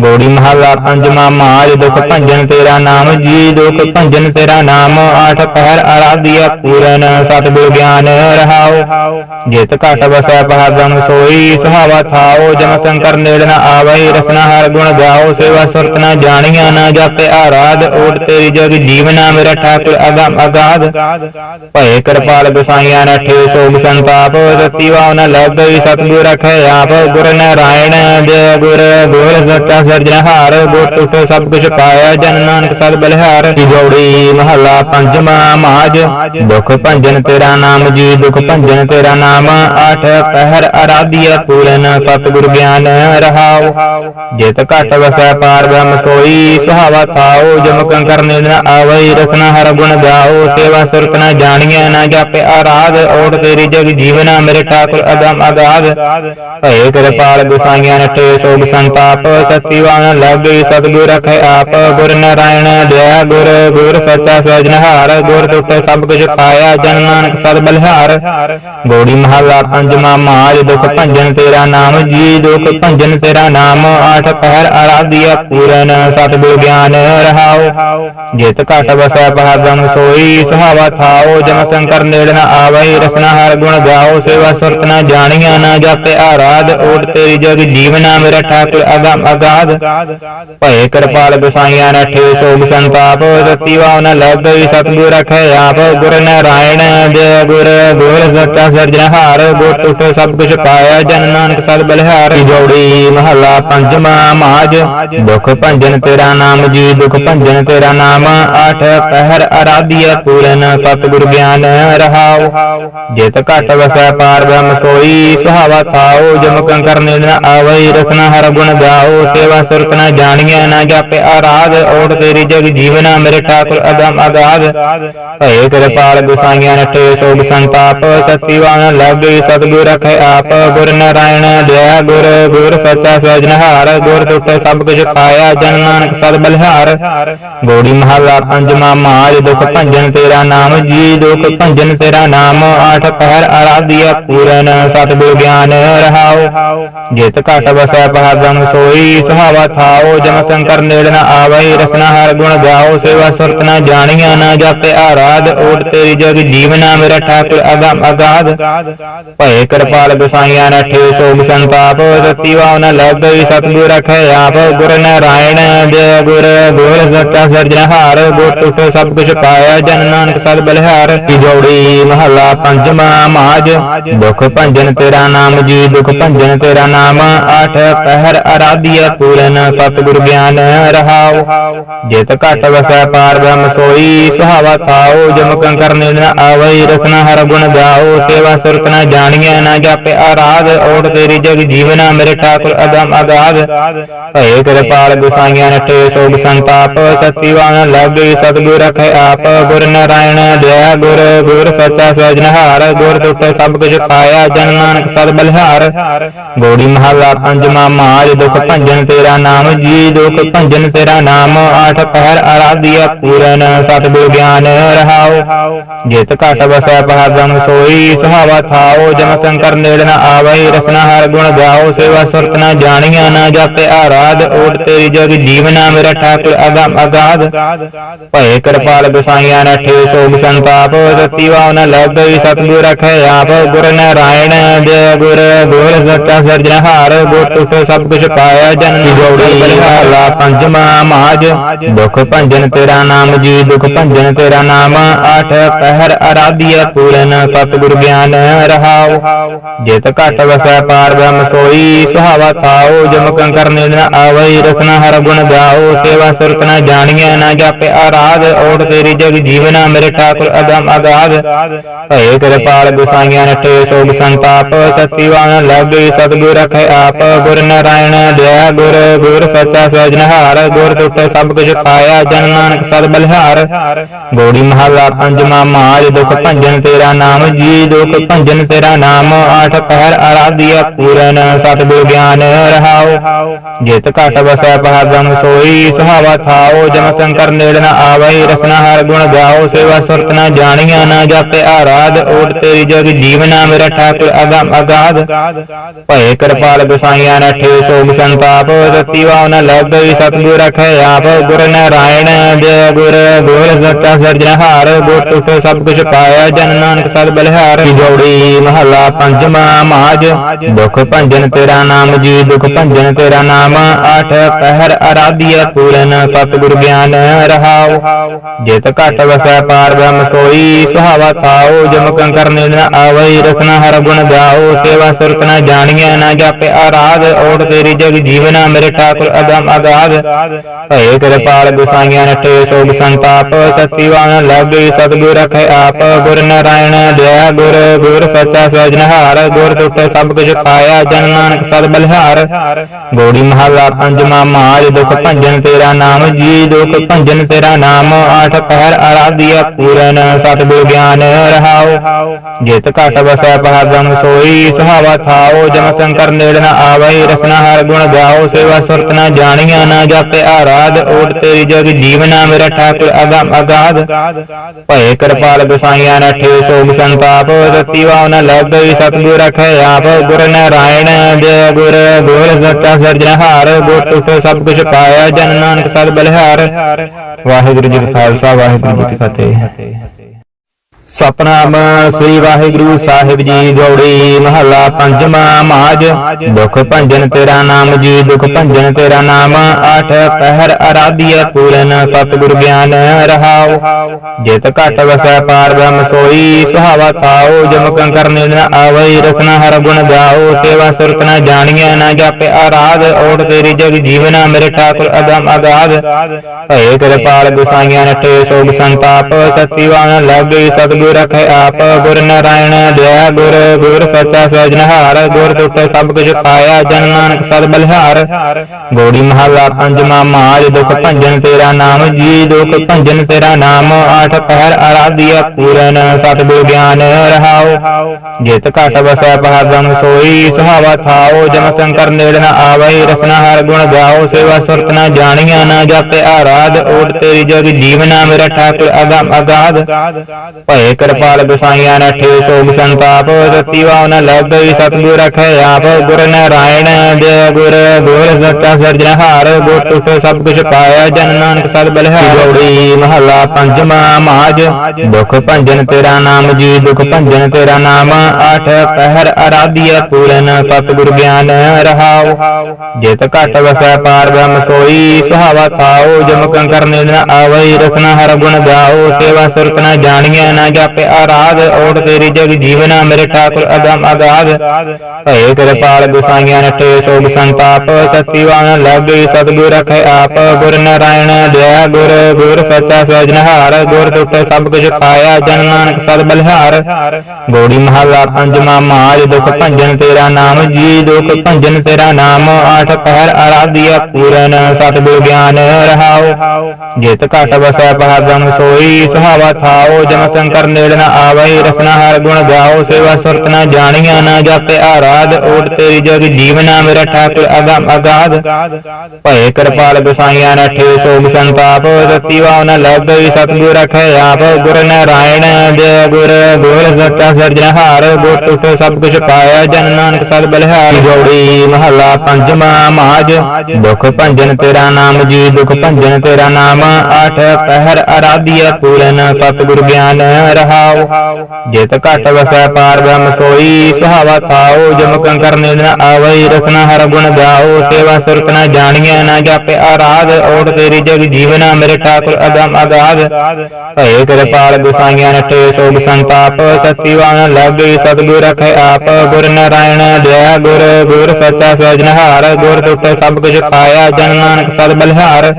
ਗੋੜੀ ਮਹੱਲਾ ਪੰਜਵਾਂ ਮਾਜ, ਦੁਖ ਭੰਜਨ ਤੇਰਾ ਨਾਮ ਜੀ, ਦੁਖ ਭੰਜਨ ਤੇਰਾ ਨਾਮ, ਆਠ ਪਹਿਰ ਆਰਾਧਿਆ ਪੂਰਨ ਸਤਿਗੁਰ ਗਿਆਨ ਰਹਾਉ ਜਿਤ ਘਟ ਵਸੈ ਪਹਾਦਮ ਸੋਈ, ਸੁਹਾਵਾ ਥਾਓ ਜਮ ਕੰਕਰ ਨੇੜ ਨ ਆਵਈ ਰਸਨਾ ਹਰ ਗੁਣ ਗਾਓ, ਸੇਵਾ ਸੁਰਤ ਨ ਜਾਣੀਆਂ ਨ ਜਾਪੇ ਆਰਾਧ, ਓਟ ਤੇਰੀ ਜਗ ਜੀਵਨਾ ਮੇਰਾ ਠਾਕੁਰ ਅਗਮ ਅਗਾਧ। ਭਏ ਕਿਰਪਾਲ ਗੁਸਾਈਆਂ ਨਠੇ, ਸੋਗ ਸੰਤਾਪ ਸਤੀ ਵਾਵਨ ਲੱਗ ਗਈ ਸਤਿਗੁਰ ਰਖੈ, ਆਪ ਗੁਰ ਨਾਰਾਇਣ ਜੈ ਗੁਰ ਗੁਰ ਸੱਚਾ ਸਿਰਜਣਹਾਰ ਗੁਰ ਟੁੱਟ ਸਭ ਕੁਝ ਪਾਇਆ, ਜਨ ਨਾਨਕ ਸਦ ਬਲਿਹਾਰ। ਗੌੜੀ ਮਹੱਲਾ ਪੰਜਵਾਂ ਮਾਜ ਦੁਖ ਭੰਜਨ ਤੇਰਾ ਨਾਮ ਜੀ, ਦੁਖ ਭੰਜਨ ਤੇਰਾ ਨਾਮ, ਆਠ ਪਹਿਰ ਅਰਾਧਿਆ ਪੂਰਨ ਸਤਿਗੁਰ ਗਿਆਨ ਰਹਾਉ। ਜਿਤ ਘਟ ਵਸੈ ਪਾਰ ਬ੍ਰਹਮ ਸੋਈ, ਸੁਹਾਵਾ ਥਾਉ, ਜਮ ਕੰਕਰ ਨ ਆਵਈ, ਰਸਨਾ ਹਰ ਗੁਣ ਗਾਓ ਸੇਵਾ ਸੁਰਤ ਨ ਜਾਣੀਐ, ਨਾ ਜਾਪੇ ਆਰਾਧ, ਓਟ ਤੇਰੀ ਜਗ ਜੀਵਨਾ ਮੇਰੇ ਠਾਕੁਰ ਅਦਮ ਅਗਾਧ। ਭਏ ਕਿਰਪਾਲ ਗੁਸਾਈਆਂ ਨਠੇ ਸੋਗ ਸੰਤਾਪ ਸਤਿਵਾਨ ਲੱਗੇ ਸਤਿਗੁਰ ਰਖੇ ਆਪ। ਗੁਰ ਨਾਰਾਇਣ ਦਇਆ ਗੁਰ ਗੁਰ ਸੱਚਾ ਸਜਨਹਾਰ ਗੁਰ ਟੁੱਟੇ ਸਭ ਕੁਝ ਪਾਇਆ ਜਨ ਨਾਨਕ ਸਦ ਬਲਿਹਾਰ। ਗੋੜੀ ਮਹਲਾ ਪੰਜਵਾਂ ਮਾਜ, ਦੁਖ ਭੰਜਨ ਤੇਰਾ ਨਾਮ ਜੀ, ਦੁਖ ਭੰਜਨ ਤੇਰਾ ਨਾਮ। ਆਠ ਪਹਿਰ ਆਰਾਧਿਆ ਪੂਰਨ, ਸਤਿਗੁਰ ਗਿਆਨ ਰਹਾਉ ਜਿਤ ਘਟ ਵਸੈ ਪਹਾਦਮ ਸੋਈ, ਸਹਾਵਾ ਥਾਓ। ਜਮ ਕੰਕਰ ਨੇੜ ਨ ਆਵਈ ਰਸਨਾ ਹਰ ਗੁਣ ਗਾਓ, ਸੇਵਾ ਸੁਰਤ ਨ ਜਾਣੀਆਂ, ਨਾ ਜਾਪੇ ਆਰਾਧ, ਓਟ ਤੇਰੀ ਜਗ ਜੀਵਨਾ ਮੇਰਾ ਠਾਕੁਰ ਅਗਮ ਅਗਾਧ। ਭਏ ਕਿਰਪਾਲ ਗਸਾਈਆਂ ਨਠੇ ਸੋਗ ਸੰਤਾਪ ਸਤੀ ਵਾਉ ਨ ਲੱਗ ਗਈ ਸਤਿਗੁਰ ਰਖੈ ਆਪ। ਗੁਰ ਨਾਰਾਇਣ ਜੈ ਗੁਰ ਗੁਰ ਸੱਚਾ ਸਿਰਜਣਹਾਰ ਗੁਰ ਟੁੱਟੇ ਸਭ ਕੁਝ ਪਾਇਆ, ਜਨ ਨਾਨਕ ਸਦ ਬਲਿਹਾਰ। ਜੋੜੀ ਮਹੱਲਾ ਪੰਜਵਾਂ ਮਾਜ ਦੁਖ ਭੰਜਨ ਤੇਰਾ ਨਾਮ ਜੀ, ਦੁਖ ਭੰਜਨ ਤੇਰਾ ਨਾਮ। ਆਠ ਪਹਿਰ ਆਰਾਧਿਆ ਪੂਰਨ ਸਤਿਗੁਰ ਗਿਆਨ ਰਹਾਉ। ਜਿਤ ਘਟ ਵਸੈ ਪਾਰ ਬ੍ਰਹਮ ਸੋਈ ਸੁਹਾਵਾ ਥਾਓ ਜਮ ਕੰਕਰ ਨ ਆਵਈ, ਰਸਨਾ ਹਰ ਗੁਣ ਗਾਓ, ਸੇਵਾ ਸੁਰਤ ਨ ਜਾਣੀਐ ਨ ਜਾਪੇ ਆਰਾਧ, ਓਟ ਤੇਰੀ ਜਗ ਜੀਵਨਾ, ਮੇਰੇ ਠਾਕੁਰ ਅਦਮ ਅਗਾਧ। ਭਏ ਕਿਰਪਾਲ ਗੁਸਾਈਆਂ ਨਠੇ, ਸੋਗ ਸੰਤਾਪ ਸਤਿਵਾਨ ਲਾਗੇ, ਸਤਿਗੁਰ ਰਖੇ ਆਪ, ਗੁਰ ਨਾਰਾਇਣ ਦਇਆ ਗੁਰ ਗੁਰ ਸੱਚਾ ਸਜਨਹਾਰ ਗੁਰ ਟੁੱਟੇ ਸਭ ਕੁਝ ਪਾਇਆ, ਜਨ ਨਾਨਕ ਸਦ ਬਲਿਹਾਰ। ਗੋੜੀ ਮਹੱਲਾ ਪੰਜਵਾਂ ਮਾਜ, ਦੁਖ ਭੰਜਨ ਤੇਰਾ ਨਾਮ ਜੀ, ਦੁਖ ਭੰਜਨ ਤੇਰਾ ਨਾਮ, ਆਠ ਪਹਿਰ ਆਰਾਧਿਆ ਪੂਰਨ ਸਤਿਗੁਰ ਗਿਆਨ ਰਹਾਉ ਜਿਤ ਘਟ ਵਸੈ ਪਹਾਦਮ ਸੋਈ, ਸੁਹਾਵਾ ਥਾਓ। ਜਮ ਕੰਕਰ ਨੇੜ ਨ ਆਵਈ ਰਸਨਾ ਹਰ ਗੁਣ ਗਾਓ। ਸੇਵਾ ਸੁਰਤ ਨ ਜਾਣੀਆਂ ਨ ਜਾਪੇ ਆਰਾਧ। ਓਟ ਤੇਰੀ ਜਗ ਜੀਵਨਾ ਮੇਰਾ ਠਾਕੁਰ ਅਗਮ ਅਗਾਧ। ਭਏ ਕਿਰਪਾਲ ਗਸਾਈਆਂ ਨਠੇ ਸੋਗ ਸੰਤਾਪ। ਸਤੀ ਵਾਉ ਨ ਲੱਗ ਸਤਿਗੁਰ ਰਖੈ ਆਪ। ਗੁਰ ਨਾਰਾਇਣ ਜੈ ਗੁਰ ਗੁਰ ਸੱਚਾ ਸਿਰਜਣਹਾਰ ਗੁਰ ਟੁੱਟੇ ਸਭ ਕੁਛ ਪਾਇਆ ਜਨ ਨਾਨਕ ਸਦ ਬਲਿਹਾਰ। ਕੀ ਜੋੜੀ ਮਹੱਲਾ ਪੰਜਵਾਂ ਮਾਜ ਦੁਖ ਭੰਜਨ ਤੇਰਾ ਨਾਮ ਜੀ, ਦੁਖ ਭੰਜਨ ਤੇਰਾ ਨਾਮ। ਆਠ ਪਹਿਰ ਆਰਾਧਿਆ ਪੂਰਨ, ਸਤਿਗੁਰ ਗਿਆਨ ਰਹਾਉ। ਜਿਤ ਘਟ ਵਸੈ ਪਾਰ ਬ੍ਰਹਮ ਸੋਈ, ਸੁਹਾਵਾ ਥਾਓ ਜਮ ਕੰਕਰ ਨ ਆਵਈ, ਰਸਨਾ ਹਰ ਗੁਣ ਗਾਓ ਸੇਵਾ ਸੁਰਤ ਨ ਜਾਣੀਐ, ਨ ਜਾਪੇ ਆਰਾਧ। ਓਟ ਤੇਰੀ ਜਗ ਜੀਵਨਾ, ਮੇਰੇ ਠਾਕੁਰ ਅਦਮ ਅਗਾਧ। ਭਏ ਕਿਰਪਾਲ ਗੁਸਾਈਆਂ ਨਠੇ, ਸੋਗ ਸੰਤਾਪ। ਸਤਿਵਾਨ ਲਾਗੇ, ਸਤਿਗੁਰ ਰਖੇ ਆਪ। ਗੁਰ ਨਾਰਾਇਣ ਦਇਆ ਗੁਰ ਗੁਰ ਸੱਚਾ ਸਜਨਹਾਰ ਗੁਰ ਟੁੱਟੇ ਸਭ ਕੁਝ ਪਾਇਆ। ਜਨ ਨਾਨਕ ਸਦ ਬਲਿਹਾਰ। ਗੋੜੀ ਮਹਲਾ ਪੰਜਵਾਂ ਮਾਜ ਦੁਖ ਭੰਜਨ ਤੇਰਾ ਨਾਮ ਜੀ ਦੁਖ ਭੰਜਨ ਤੇਰਾ ਨਾਮ ਆਠ ਪਹਿਰ ਆਰਾਧਿਆ ਪੂਰਨ ਸਤਿਗੁਰ ਗਿਆਨ ਰਹਾਉ ਜਿਤ ਘਟ ਵਸੈ ਪਹਾਦਮ ਸੋਈ ਸੁਹਾਵਾ ਥਾਓ ਜਮ ਕੰਕਰ ਨੇੜ ਨ ਆਵਈ ਰਸਨਾ ਹਰ ਗੁਣ ਗਾਓ ਸੇਵਾ ਸੁਰਤ ਨ ਜਾਣੀਆਂ ਨ ਜਾਪੇ ਆਰਾਧ ਓਟ ਤੇਰੀ ਜਗ ਜੀਵਨਾ ਮੇਰਾ ਠਾਕੁਰ ਅਗਮ ਅਗਾਧ। ਭਏ ਕਿਰਪਾਲ ਗਸਾਈਆਂ ਨਠੇ ਸੋਗ ਸੰਤਾਪ ਸਤੀ ਵਾਉ ਨ ਲੱਗ ਗਈ ਸਤਿਗੁਰ ਰਖੈ ਆਪ ਗੁਰ ਨਾਰਾਇਣ ਜੈ ਗੁਰ ਗੁਰ ਸੱਚਾ ਸਿਰਜਣਹਾਰ ਗੁਰ ਟੁੱਟੇ ਸਭ ਕੁਝ ਪਾਇਆ ਜਨ ਜੋੜੀ ਬਲਿਹਾਲਾ ਪੰਜਵਾਂ ਮਾਜ ਦੁਖ ਭੰਜਨ ਤੇਰਾ ਨਾਮ ਜੀ ਦੁਖ ਭੰਜਨ ਤੇਰਾ ਨਾਮ ਆਠ ਪਹਿਰ ਆਰਾਧਿਆ ਪੂਰਨ ਸਤਿਗੁਰ ਗਿਆਨ ਰਹਾਉ ਜਿਤ ਘਟ ਵਸੈ ਪਾਰ ਬ੍ਰਹਮ ਸੋਈ ਸੁਹਾਵਾ ਥਾਓ ਜਮ ਕੰਕਰ ਨ ਆਵਈ ਰਸਨਾ ਹਰ ਗੁਣ ਗਾਓ ਸੇਵਾ ਸੁਰਤ ਨ ਜਾਣੀਐ ਨ ਜਾਪੇ ਆਰਾਧ ਓਟ ਤੇਰੀ ਜਗ ਜੀਵਨਾ ਮੇਰੇ ਠਾਕੁਰ ਅਦਮ ਅਗਾਧ। ਭਏ ਕਿਰਪਾਲ ਗੁਸਾਈਆਂ ਨਠੇ ਸੋਗ ਸੰਤਾਪ ਸਤਿਵਾਨ ਲਾਗੇ ਸਤਿਗੁਰ ਰਖੇ ਆਪ, ਗੁਰ ਨਾਰਾਇਣ ਦਇਆ ਗੁਰ ਗੁਰ ਸੱਚਾ ਸਜਨਹਾਰ ਗੁਰ ਟੁੱਟੇ ਸਭ ਕੁਝ ਪਾਇਆ ਜਨ ਨਾਨਕ ਸਦ ਬਲਿਹਾਰ। ਗੋੜੀ ਮਹਲਾ ਪੰਜਵਾਂ ਮਾਜ, ਦੁਖ ਭੰਜਨ ਤੇਰਾ ਨਾਮ ਜੀ, ਦੁਖ ਭੰਜਨ ਤੇਰਾ ਨਾਮ, ਆਠ ਪਹਿਰ ਆਰਾਧਿਆ ਪੂਰਨ, ਸਤਿਗੁਰ ਗਿਆਨ ਰਹਾਓ। ਜਿਤ ਘਟ ਵਸੈ ਪਹਾਦਮ ਸੋਈ, ਸਹਾਵਾ ਥਾਓ ਜਮ ਕੰਕਰ ਨੇੜ ਨ ਆਵਈ ਰਸਨਾ ਹਰ ਗੁਣ ਗਾਓ, ਸੇਵਾ ਸੁਰਤ ਨ ਜਾਣੀਆਂ, ਨ ਜਾਪੇ ਆਰਾਧ, ਓਟ ਤੇਰੀ ਜਗ ਜੀਵਨਾ ਮੇਰੇ ਠਾਕੁਰ ਅਗਮ ਅਗਾਧ। ਭਏ ਕਿਰਪਾਲ ਗਸਾਈਆਂ ਨਠੇ ਸੋਗ ਸੰਤਾਪ ਭੰਜਨ ਤੇਰਾ ਨਾਮ ਜੀ ਦੁਖ ਭੰਜਨ ਤੇਰਾ ਨਾਮ ਆਠ ਪਹਿਰ ਪੂਰਨ ਸਤਿਗੁਰ ਗਿਆਨ ਰਹਾਉ ਜਿਤ ਘਟ ਵਸੈ ਸੰਤਾਪ ਸਤੀ ਵਾਉ ਨ ਲੱਗ ਗਈ ਆਪ, ਗੁਰ ਨਾਰਾਇਣ ਜੈ ਗੁਰ ਗੁਰ ਸੱਚਾ ਸਿਰਜਣਹਾਰ ਗੁਰ ਟੁੱਟੇ ਸਭ ਕੁਝ ਪਾਇਆ, ਜਨ ਨਾਨਕ ਸਦ ਬਲਿਹਾਰ। ਜੋੜੀ ਮਹੱਲਾ ਪੰਜਵਾਂ ਮਾਜ ਦੁਖ ਭੰਜਨ ਤੇਰਾ ਨਾਮ ਜੀ, ਦੁਖ ਭੰਜਨ ਤੇਰਾ ਨਾਮ, ਆਠ ਪਹਿਰ ਆਰਾਧਿਆ ਪੂਰਨ, ਸਤਿਗੁਰ ਗਿਆਨ ਰਹਾਉ। ਜਿਤ ਘਟ ਵਸੈ ਪਾਰ ਬ੍ਰਹਮ ਸੋਈ, ਸੁਹਾਵਾ ਥਾਓ ਜਮ ਕੰਕਰ ਨੇੜ ਨ ਰਸਨਾ ਹਰ ਗੁਣ ਗਾਓ ਸੇਵਾ ਸੁਰਤ ਨ ਜਾਣੀਐ ਨ ਜਾਪੇ ਆਰਾਧ ਓਟ ਤੇਰੀ ਜਗ ਜੀਵਨਾ ਮੇਰੇ ਠਾਕੁਰ ਅਦਮ ਅਗਾਧ। ਭਏ ਕਿਰਪਾਲ ਗੁਸਾਈਆਂ ਨਠੇ ਸੋਗ ਸੰਤਾਪ ਸਤੀ ਵਾਨ ਲੱਗੇ ਸਤਿਗੁਰ ਆਪ, ਗੁਰ ਨਾਰਾਇਣ ਦਇਆ ਗੁਰ ਗੁਰ ਸੱਚਾ ਸਜਨਹਾਰ ਗੁਰ ਟੁੱਟੇ ਸਭ ਕੁਝ ਪਾਇਆ, ਜਨ ਨਾਨਕ ਸਦ ਬਲਿਹਾਰ। ਗੋੜੀ ਮਹੱਲਾ ਪੰਜਵਾਂ ਮਾਜ, ਦੁਖ ਭੰਜਨ ਤੇਰਾ ਨਾਮ ਜੀ, ਦੁਖ ਭੰਜਨ ਤੇਰਾ ਨਾਮ, ਆਠ ਪਹਿਰ ਆਰਾਧਿਆ ਪੂਰਨ, ਸਤਿਗੁਰ ਗਿਆਨ ਰਹਾਓ। ਜਿਤ ਘਟ ਵਸੈ ਪਹਾੜ ਪਹਾਦਮ ਸੋਈ ਸੁਹਾਵਾ ਥਾਓ ਜਮ ਕੰਕਰ ਨੇੜ ਨ ਆਵਈ ਰਸਨਾ ਹਰ ਗੁਣ ਗਾਓ, ਸੇਵਾ ਸੁਰਤ ਨ ਜਾਣੀਆਂ ਨਾ ਜਾਪੇ, ਆਰਾਧ ਓਟ ਤੇਰੀ ਜਗ ਜੀਵਨਾ ਮੇਰਾ ਠਾਕੁਰ ਅਗਮ ਅਗਾਧ। ਭਏ ਕਿਰਪਾਲ ਗਸਾਈਆਂ ਨਠੇ ਸੋਗ ਸੰਤਾਪ ਤਤੀ ਵਾਉ ਨ ਲੱਭਈ ਸਤਿਗੁਰ ਰਖੈ ਆਪ, ਗੁਰ ਨਾਰਾਇਣ ਜੈ ਗੁਰ ਗੁਰ ਸੱਚਾ ਸਿਰਜਣਹਾਰ ਗੁਰ ਟੁੱਟ ਸਭ ਕੁਝ ਪਾਇਆ, ਜਨ ਨਾਨਕ ਸਦ ਬਲਿਹਾਰ। ਵਾਹਿਗੁਰੂ ਜੀ ਕਾ ਖਾਲਸਾ, ਵਾਹਿਗੁਰੂ ਜੀ ਕੀ ਫਤਿਹ। ਸਤਨਾਮ ਸ੍ਰੀ ਵਾਹਿਗੁਰੂ ਸਾਹਿਬ ਜੀ ਜੋੜੀ ਮਹੱਲਾ ਪੰਜਵਾਂ ਮਾਜ। ਦੁਖ ਭੰਜਨ ਤੇਰਾ ਨਾਮ ਜੀ, ਦੁਖ ਭੰਜਨ ਤੇਰਾ ਨਾਮ। ਆਠ ਪਹਿਰ ਅਰਾਧਿਆ ਪੂਰਨ, ਸਤਿਗੁਰ ਗਿਆਨ ਰਹਾਉ। ਜਿਤ ਘਟ ਵਸੈ ਪਾਰ ਬ੍ਰਹਮ ਸੋਈ, ਸੁਹਾਵਾ ਥਾਉ। ਜਮ ਕੰਕਰ ਨ ਆਵਈ, ਰਸਨਾ ਹਰ ਗੁਣ ਗਾਓ ਸੇਵਾ ਸੁਰਤ ਨ ਜਾਣੀਐ, ਨਾ ਜਾਪੇ ਆਰਾਧ ਓਟ ਤੇਰੀ ਜਗ ਜੀਵਨਾ, ਮੇਰੇ ਠਾਕੁਰ ਅਦਮ ਅਗਾਧ। ਭਏ ਕਿਰਪਾਲ, ਗੁਸਾਈਆਂ ਨਠੇ ਸੋਗ ਸੰਤਾਪ। ਸਤਿਵਾਨ ਲੱਗੇ, ਸਤਿਗੁਰ ਰਖੇ ਆਪ ਗੁਰ ਨਾਰਾਇਣ, ਦਇਆ ਗੁਰ ਗੁਰ ਸੱਚਾ ਸਜਨਹਾਰ ਗੁਰ ਟੁੱਟ ਸਭ ਕੁਝ ਪਾਇਆ, ਜਨ ਨਾਨਕ ਸਦ ਬਲਿਹਾਰ। ਗੋੜੀ ਮਹੱਲਾ ਪੰਜਵਾਂ ਮਾਜ, ਦੁਖ ਭੰਜਨ ਤੇਰਾ ਨਾਮ ਜੀ, ਦੁਖ ਭੰਜਨ ਤੇਰਾ ਨਾਮ, ਆਠ ਪਹਿਰ ਆਰਾਧਿਆ ਪੂਰਨ, ਸਤਿਗੁਰ ਗਿਆਨ ਰਹਾਉ ਜਿਤ ਘਟ ਵਸੈ ਪਹਾਦਮ ਸੋਈ, ਸੁਹਾਵਾ ਥਾਓ ਜਮ ਕੰਕਰ ਨੇੜ ਨ ਆਵਈ ਰਸਨਾ ਹਰ ਗੁਣ ਗਾਓ, ਸੇਵਾ ਸੁਰਤ ਨ ਜਾਣੀਆਂ, ਨਾ ਜਾਪੇ ਆਰਾਧ, ਓਟ ਤੇਰੀ ਜਗ ਜੀਵਨਾ ਮੇਰਾ ਠਾਕੁਰ ਅਗਮ ਅਗਾਧ। ਭਏ ਕਿਰਪਾਲ ਗਸਾਈਆਂ ਨਠੇ ਸੋਗ ਸੰਤਾਪ ਤਤੀ ਵਾਉ ਨ ਲੱਭਈ ਸਤਿਗੁਰ ਰਖੈ ਆਪ ਗੁਰ ਨਾਰਾਇਣ ਜੈ ਗੁਰ ਗੁਰ ਸੱਚਾ ਸਿਰਜਣਹਾਰ ਗੁਰ ਟੁੱਟ ਸਭ ਕੁਝ ਪਾਇਆ ਜਨ ਨਾਨਕ ਸਦ ਬਲਿਹਾਰ। ਗੌੜੀ ਮਹੱਲਾ ਪੰਜਵਾਂ ਮਾਜ ਦੁਖ ਭੰਜਨ ਤੇਰਾ ਨਾਮ ਜੀ ਦੁਖ ਭੰਜਨ ਤੇਰਾ ਨਾਮ ਆਠ ਪਹਿਰ ਅਰਾਧਿਆ ਪੂਰਨ ਸਤਿਗੁਰ ਗਿਆਨ ਰਹਾਉ। ਜਿਤ ਘਟ ਵਸੈ ਪਾਰ ਬ੍ਰਹਮ ਸੋਈ ਸੁਹਾਵਾ ਥਾਉ ਜਮ ਕੰਕਰ ਨੇੜ ਨ ਆਵਈ ਰਸਨਾ ਹਰ ਗੁਣ ਗਾਓ ਸੇਵਾ ਸੁਰਤ ਨ ਜਾਣੀਐ ਨਾ ਜਾਪੇ ਆਰਾਧ, ਓਟ ਤੇਰੀ ਜਗ ਜੀਵਨਾ ਮੇਰੇ ਠਾਕੁਰ ਅਗਮ ਅਗਾਧ। ਭਏ ਕਿਰਪਾਲ ਗੁਸਾਈਆਂ ਨਠੇ ਸੋਗ ਸੰਤਾਪ ਸਤਿਵਾਨ ਲੱਗੇ ਸਤਿਗੁਰ ਰਖੇ ਆਪ। ਗੁਰ ਨਾਰਾਇਣ ਦਇਆ ਗੁਰ ਗੁਰ ਸੱਚਾ ਸਜਨਹਾਰ ਗੁਰ ਟੁੱਟ ਸਭ ਕੁਝ ਪਾਇਆ, ਜਨ ਨਾਨਕ ਸਦ ਬਲਿਹਾਰ। ਗੋੜੀ ਮਹੱਲਾ ਪੰਜਵਾਂ ਮਾਜ, ਦੁਖ ਭੰਜਨ ਤੇਰਾ ਨਾਮ ਜੀ, ਦੁਖ ਭੰਜਨ ਤੇਰਾ ਨਾਮ। ਆਠ ਪਹਿਰ ਆਰਾਧਿਆ ਪੂਰਨ, ਸਤਿਗੁਰ ਗਿਆਨ ਰਹਾਓ। ਜਿਤ ਘਟ ਵਸੈ ਪਹਾਦਮ ਸੋਈ, ਸੁਹਾਵਾ ਥਾਓ। ਜਮ ਕੰਕਰ ਨੇੜ ਨ ਆਵਈ ਰਸਨਾ ਹਰ ਗੁਣ ਗਾਓ ਸੇਵਾ ਸੁਰਤ ਨ ਜਾਣੀਆਂ ਨਾ ਜਾਪੇ ਆਰਾਧ ਓਟ ਤੇਰੀ ਜਗ ਜੀਵਨਾ ਮੇਰਾ ਠਾਕੁਰ ਅਗਮ ਅਗਾਧ। ਭਏ ਕਿਰਪਾਲ ਗਸਾਈਆਂ ਨਠੇ ਸੋਗ ਸੰਤਾਪ ਤਤੀ ਵਾਉ ਨ ਲੱਭਈ ਸਤਿਗੁਰ ਰਖੈ ਆਪ ਗੁਰ ਨਾਰਾਇਣ ਜੈ ਗੁਰ ਗੁਰ ਸੱਚਾ ਸਿਰਜਣਹਾਰ ਗੁਰ ਟੁੱਟ ਸਭ ਕੁਝ ਪਾਇਆ ਜਨ ਨਾਨਕ ਸਦ ਬਲਿਹਾਰ। ਗੌੜੀ ਮਹੱਲਾ ਪੰਜਵਾਂ ਮਾਜ ਦੁਖ ਭੰਜਨ ਤੇਰਾ ਨਾਮ ਜੀ ਦੁਖ ਭੰਜਨ ਤੇਰਾ ਨਾਮ ਆਠ ਪਹਿਰ ਅਰਾਧਿਆ ਪੂਰਨ ਸਤਿਗੁਰ ਗਿਆਨ। ਰਹਾਉ ਜਿਤ ਘਟ ਵਸੈ, ਪਾਰ ਬ੍ਰਹਮ ਸੋਈ, ਸੁਹਾਵਾ ਥਾਉ ਜਮ ਕੰਕਰ ਨੇੜ ਨ ਆਵਈ ਰਸਨਾ ਹਰ ਗੁਣ ਗਾਓ, ਸੇਵਾ ਸੁਰਤ ਨ ਜਾਣੀਐ, ਨਾ ਜਾਪੇ ਆਰਾਧ, ਓਟ ਤੇਰੀ ਜਗ ਜੀਵਨਾ, ਮੇਰੇ ਠਾਕੁਰ ਅਗਮ ਅਗਾਧ। ਭਏ ਕਿਰਪਾਲ ਗੁਸਾਈਆਂ ਨਠੇ ਸੋਗ ਸੰਤਾਪ ਸਤਿਵਾਨ ਲੱਗੇ, ਸਤਿਗੁਰ ਰਖੇ ਆਪ, ਗੁਰ ਨਾਰਾਇਣ ਦਇਆ ਗੁਰ ਗੁਰ ਸੱਚਾ ਸਜਨਹਾਰ ਗੁਰ ਟੁੱਟ ਸਭ ਕੁਝ ਪਾਇਆ, ਜਨ ਨਾਨਕ ਸਦ ਬਲਿਹਾਰ।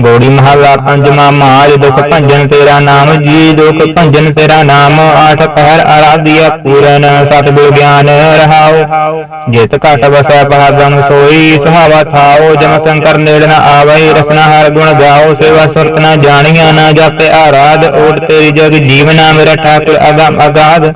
ਗੋੜੀ ਮਹੱਲਾ ਪੰਜਵਾਂ ਮਾਜ, ਦੁਖ ਭੰਜਨ ਤੇਰਾ ਨਾਮ ਜੀ, ਦੁਖ ਭੰਜਨ ਤੇਰਾ ਨਾਮ ਆਠ ਪਹਿਰ ਆਰਾਧਿਆ ਪੂਰਨ ਸਤਿਗੁਰ ਗਿਆਨ ਰਹਾਉ ਜਿਤ ਘਟ ਵਸੈ ਪਹਾਦਮ ਸੋਈ, ਸੁਹਾਵਾ ਥਾਓ ਜਮ ਕੰਕਰ ਨੇੜ ਨ ਆਵਈ ਰਸਨਾ ਹਰ ਗੁਣ ਗਾਓ, ਸੇਵਾ ਸੁਰਤ ਨ ਜਾਣੀਆਂ ਨਾ ਜਾਪੇ ਆਰਾਧ, ਓਟ ਤੇਰੀ ਜਗ ਜੀਵਨਾ ਮੇਰਾ ਠਾਕੁਰ ਅਗਮ ਅਗਾਧ।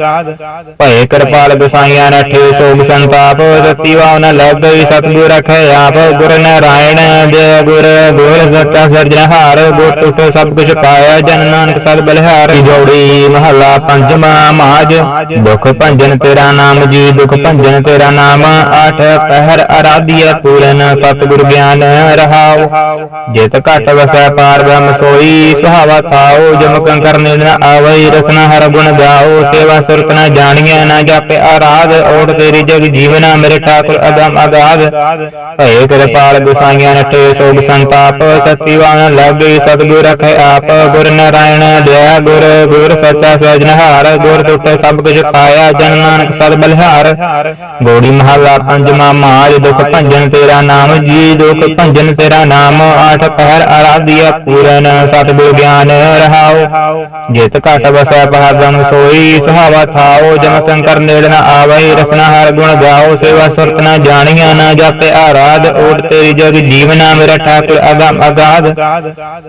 ਭਏ ਕਿਰਪਾਲ ਗਸਾਈਆਂ ਨਠੇ ਸੋਗ ਸੰਤਾਪ ਸਤੀ ਵਾਉ ਨ ਲੱਭਈ ਸਤਿਗੁਰ ਰਖੈ ਆਪ, ਗੁਰ ਨਾਰਾਇਣ ਜੈ ਗੁਰ ਗੁਰ ਸੱਚਾ ਸਿਰਜਣਹਾਰ, ਗੁਰ ਟੁੱਟ ਸਭ ਕੁਝ ਪਾਇਆ, ਜਨ ਨਾਨਕ ਸਦ ਬਲਿਹਾਰ। ਜੋੜੀ ਮਹੱਲਾ ਪੰਜਵਾਂ ਮਾਜ ਦੁਖ ਭੰਜਨ ਤੇਰਾ ਨਾਮ ਜੀ, ਦੁਖ ਭੰਜਨ ਤੇਰਾ ਨਾਮ। ਆਠ ਪਹਿਰ ਅਰਾਧਿਆ ਪੂਰਨ, ਸਤਿਗੁਰ ਗਿਆਨ ਰਹਾਉ। ਜਿਤ ਘਟ ਵਸੈ ਪਾਰ ਬ੍ਰਹਮ ਸੋਈ, ਸੁਹਾਵਾ ਥਾਉ। ਜਮ ਕੰਕਰ ਨ ਆਵਈ, ਰਸਨਾ ਹਰ ਗੁਣ ਗਾਓ ਸੇਵਾ ਸੁਰਤ ਨ ਜਾਣੀਐ, ਨਾ ਜਾਪੇ ਆਰਾਧ। ਓਟ ਤੇਰੀ ਜਗ ਜੀਵਨਾ, ਮੇਰੇ ਠਾਕੁਰ ਅਗਮ ਅਗਾਧ। ਭਏ ਕਿਰਪਾਲ ਗੁਸਾਈਆਂ ਨਠੇ, ਸੋਗ ਸੰਤਾਪ। ਸਤਿਵਾਨ ਲੱਗੇ, ਸਤਿਗੁਰ ਰਖੇ ਆਪ। ਗੁਰ ਨਾਰਾਇਣ ਦਇਆ ਗੁਰ ਗੁਰ ਸੱਚਾ ਸਜਨਹਾਰ ਗੁਰ ਟੁੱਟ ਸਭ ਕੁਝ ਪਾਇਆ ਜਨ ਨਾਨਕ ਸਦ ਬਲਿਹਾਰ। ਗੋੜੀ ਮਹੱਲਾ ਪੰਜਵਾਂ ਮਾਜ, ਦੁਖ ਭੰਜਨ ਤੇਰਾ ਨਾਮ ਜੀ, ਦੁਖ ਭੰਜਨ ਤੇਰਾ ਨਾਮ, ਆਠ ਪਹਿਰ ਆਰਾਧਿਆ ਪੂਰਨ, ਸਤਿਗੁਰ ਗਿਆਨ ਰਹਾਉ ਜਿਤ ਘਟ ਵਸੈ ਪਹਾਦਮ ਸੋਈ, ਸੁਹਾਵਾ ਥਾਓ ਜਮ ਕੰਕਰ ਨੇੜ ਨ ਆਵਈ ਰਸਨਾ ਹਰ ਗੁਣ ਗਾਓ, ਸੇਵਾ ਸੁਰਤ ਨਾ ਜਾਣੀਆਂ, ਨਾ ਜਾਪੇ ਆਰਾਧ, ਓਟ ਤੇਰੀ ਜਗ ਜੀਵਨਾ ਮੇਰਾ ਠਾਕੁਰ ਅਗਮ ਅਗਾਧ।